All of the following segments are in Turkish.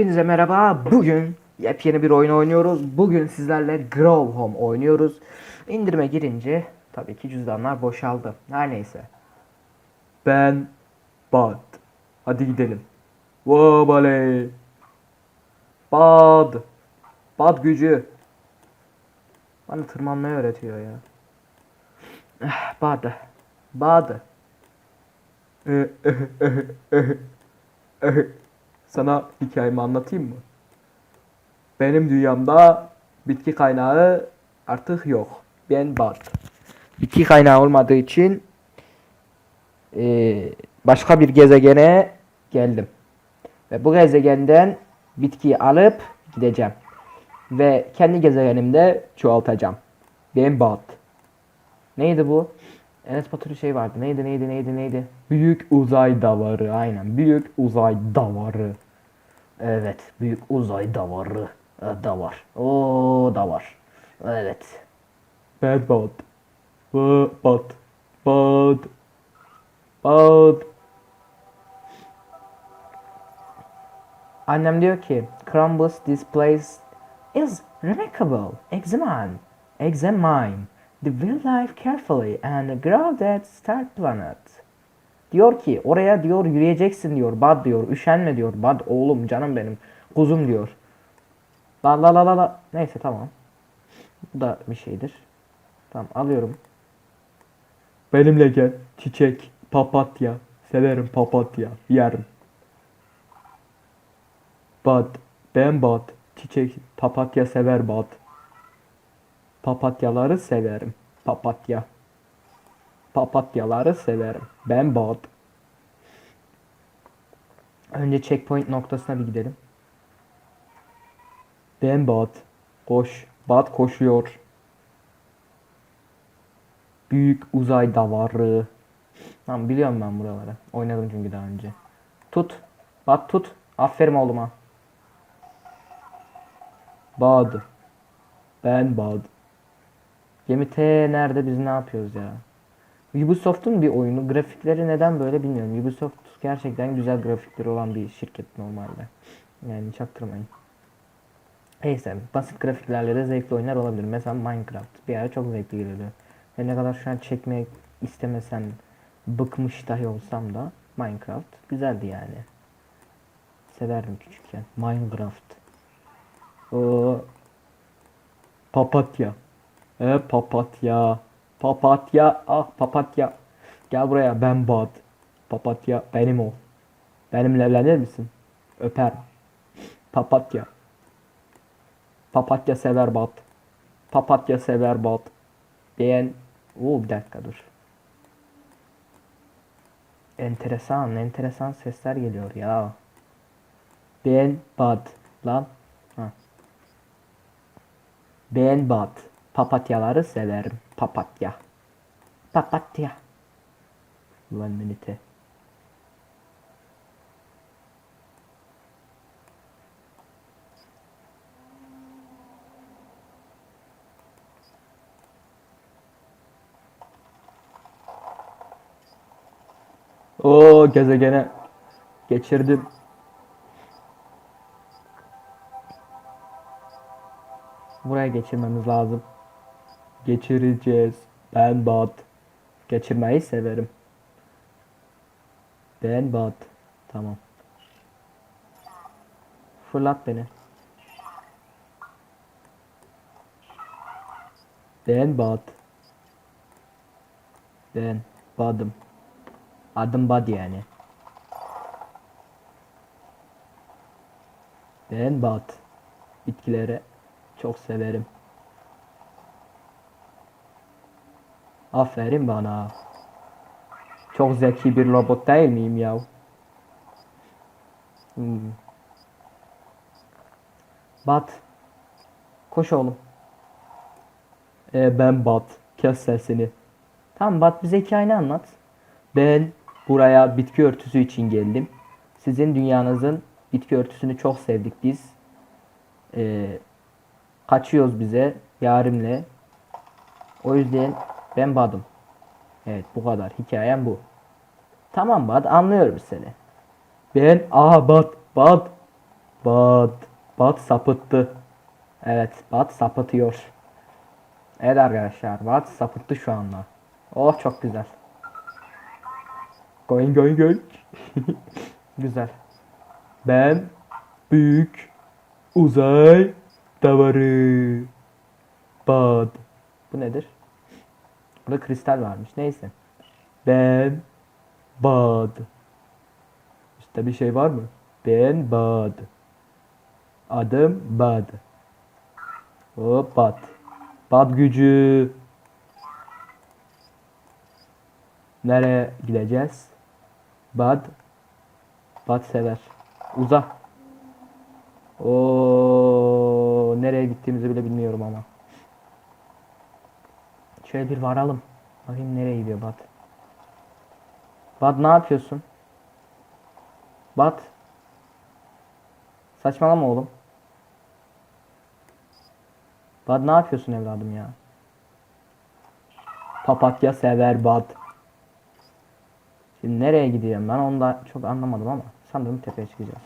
Hepinize merhaba. Bugün yepyeni bir oyun oynuyoruz. Bugün sizlerle Grow Home oynuyoruz. İndirime girince tabii ki cüzdanlar boşaldı. Her neyse. Ben Bad. Hadi gidelim. Vabale. Bad. Bad gücü. Bana tırmanmayı öğretiyor ya. Ah, Bad. Bad. Sana hikayemi anlatayım mı? Benim dünyamda bitki kaynağı artık yok. Ben Bad. Bitki kaynağı olmadığı için eee, başka bir gezegene geldim. Ve bu gezegenden bitkiyi alıp gideceğim. Ve kendi gezegenimde çoğaltacağım. Ben Bad. Neydi bu? Enes Batur'un şey vardı. Neydi neydi neydi neydi? Büyük uzay davarı. Aynen. Büyük uzay davarı. Evet. Büyük uzay davarı. E, davar. O davar. Evet. Bad bad. Bad. Bad. Annem diyor ki Crumbus this place is remarkable. Examine. Examine the wildlife carefully and grow that star planet. Diyor ki oraya diyor yürüyeceksin diyor. Bad diyor. Üşenme diyor. Bad oğlum canım benim. Kuzum diyor. La la la la la. Neyse tamam. Bu da bir şeydir. Tamam alıyorum. Benimle gel. Çiçek, papatya. Severim papatya. Yerim. Bad. Ben bad. Çiçek, papatya sever bad. Papatyaları severim. Papatya. Papatyaları severim. Ben bad. Önce checkpoint noktasına bir gidelim. Ben bad. Koş. Bad koşuyor. Büyük uzay davarı. Tamam biliyorum ben buraları. Oynadım çünkü daha önce. Tut. Bad tut. Aferin oğluma. Bad. Ben bad. Gemi T nerede biz ne yapıyoruz ya? Ubisoft'un bir oyunu. Grafikleri neden böyle bilmiyorum. Ubisoft gerçekten güzel grafikleri olan bir şirket normalde. Yani çaktırmayın. Neyse basit grafiklerle de zevkli oyunlar olabilir. Mesela Minecraft bir ara çok zevkli geliyordu. Her ne kadar şu an çekmek istemesem bıkmış dahi olsam da Minecraft güzeldi yani. Severdim küçükken. Minecraft. O papatya. E papatya. Papatya. Ah papatya. Gel buraya ben Bad. Papatya benim ol. Benimle evlenir misin? Öper. Papatya. Papatya sever Bad. Papatya sever Bad. Beğen. Oo bir dakika dur. Enteresan, enteresan sesler geliyor ya. Ben Bad. Lan. Ha. Ben Bad. Papatyaları severim. Papatya. Papatya. One minute. O gezegene geçirdim. Buraya geçirmemiz lazım. Geçireceğiz. Ben Bat. Geçirmeyi severim. Ben Bat. Tamam. Fırlat beni. Ben Bat. Ben Badım. Adım Bad yani. Ben Bad. Bitkileri çok severim. Aferin bana. Çok zeki bir robot değil miyim ya? Hmm. Bat. Koş oğlum. E, ben Bat. Kes sesini. Tamam Bat bize hikayeni anlat. Ben buraya bitki örtüsü için geldim. Sizin dünyanızın bitki örtüsünü çok sevdik biz. Ee, kaçıyoruz bize yarimle. O yüzden ben Bad'ım. Evet bu kadar. Hikayem bu. Tamam Bad anlıyorum seni. Ben aha Bad Bad Bat. Bat sapıttı. Evet. Bat sapıtıyor. Evet arkadaşlar. Bat sapıttı şu anda. Oh çok güzel. Going going going. güzel. Ben büyük uzay davarı. Bad. Bu nedir? Burada kristal varmış. Neyse. Ben bad. İşte bir şey var mı? Ben bad. Adım bad. Hop bad. Bad gücü. Nereye gideceğiz? Bad. Bad sever. Uza. O nereye gittiğimizi bile bilmiyorum ama. Şöyle bir varalım. Bakayım nereye gidiyor Bad. Bad ne yapıyorsun? Bad. Saçmalama oğlum. Bad ne yapıyorsun evladım ya? Papatya sever Bad. Şimdi nereye gideceğim ben onu da çok anlamadım ama sanırım tepeye çıkacağız.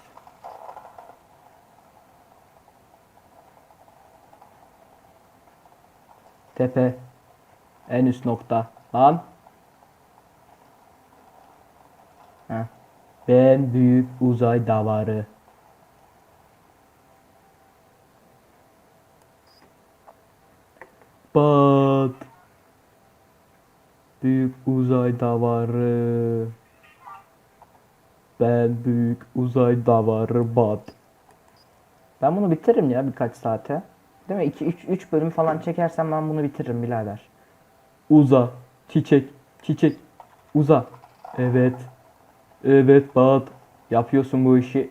Tepe. En üst nokta. Lan. Heh. Ben büyük uzay davarı. Bat. Büyük uzay davarı. Ben büyük uzay davarı bat. Ben bunu bitiririm ya birkaç saate. Değil mi? 2 3 3 bölüm falan çekersem ben bunu bitiririm birader. Uza, çiçek, çiçek, uza. Evet. Evet Bat. Yapıyorsun bu işi.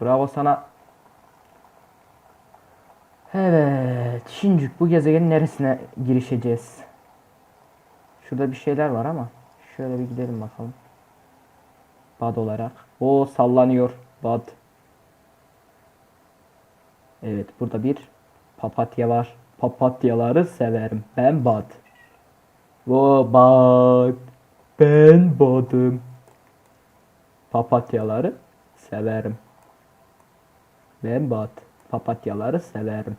Bravo sana. Evet. Şimdi bu gezegenin neresine girişeceğiz? Şurada bir şeyler var ama. Şöyle bir gidelim bakalım. Bad olarak. O sallanıyor. Bad. Evet burada bir papatya var. Papatyaları severim. Ben bad. O bad. Ben badım. Papatyaları severim. Ben bad. Papatyaları severim.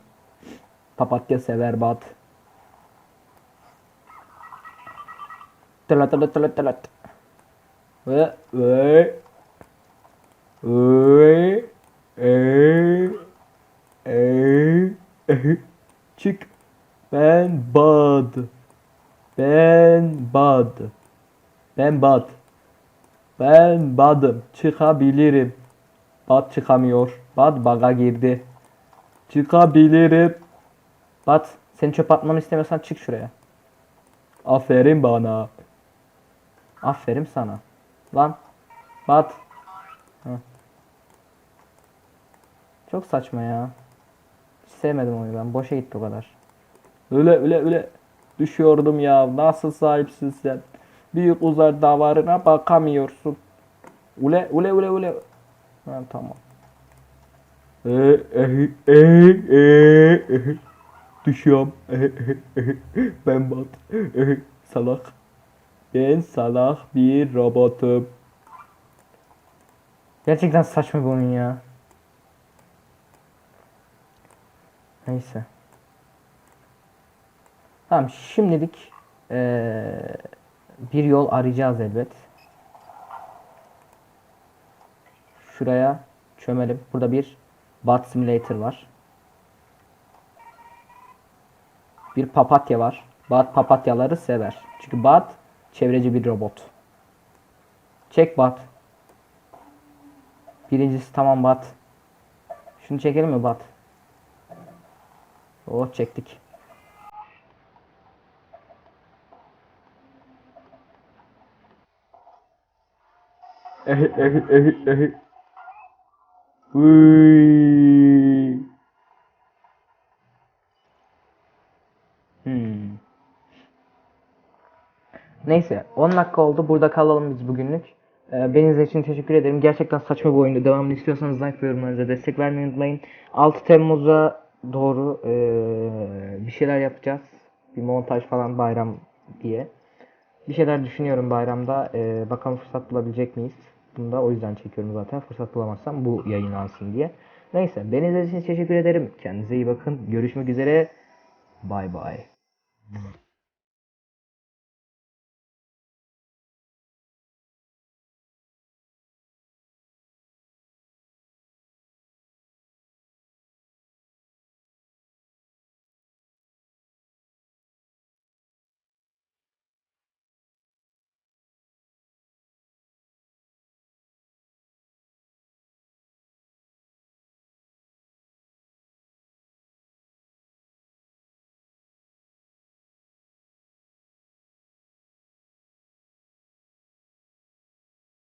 Papatya sever bad. Tılat tılat tılat tılat. Ve ve ve e e e çık ben bad ben bad. Ben bad. Ben badım. Çıkabilirim. Bad çıkamıyor. Bad baga girdi. Çıkabilirim. Bad seni çöp atmamı istemiyorsan çık şuraya. Aferin bana. Aferin sana. Lan bad. Çok saçma ya. Hiç sevmedim onu ben. Boşa gitti o kadar. Öyle öyle öyle düşüyordum ya. Nasıl sahipsin sen? Büyük uzay davarına bakamıyorsun. Ule ule ule ule. Ha, tamam. E, e, e, e, e. Düşüyorum. E. Ben bat. Salak. Ben salak bir robotum. Gerçekten saçma oyun ya. Neyse. Tamam şimdilik eee, bir yol arayacağız elbet. Şuraya çömelim. Burada bir Bat Simulator var. Bir papatya var. Bat papatyaları sever. Çünkü Bat çevreci bir robot. Çek Bat. Birincisi tamam Bat. Şunu çekelim mi Bat? Oh çektik. Eh eh eh eh. Uy. Hmm. Neyse 10 dakika oldu. Burada kalalım biz bugünlük. Ee, için teşekkür ederim. Gerçekten saçma bir oyundu. Devamını istiyorsanız like ve yorumlarınıza destek vermeyi unutmayın. 6 Temmuz'a doğru ee, bir şeyler yapacağız. Bir montaj falan bayram diye. Bir şeyler düşünüyorum bayramda. Ee, bakalım fırsat bulabilecek miyiz? Bunu o yüzden çekiyorum zaten. Fırsat bulamazsam bu yayınlansın diye. Neyse beni izlediğiniz için teşekkür ederim. Kendinize iyi bakın. Görüşmek üzere. Bay bay.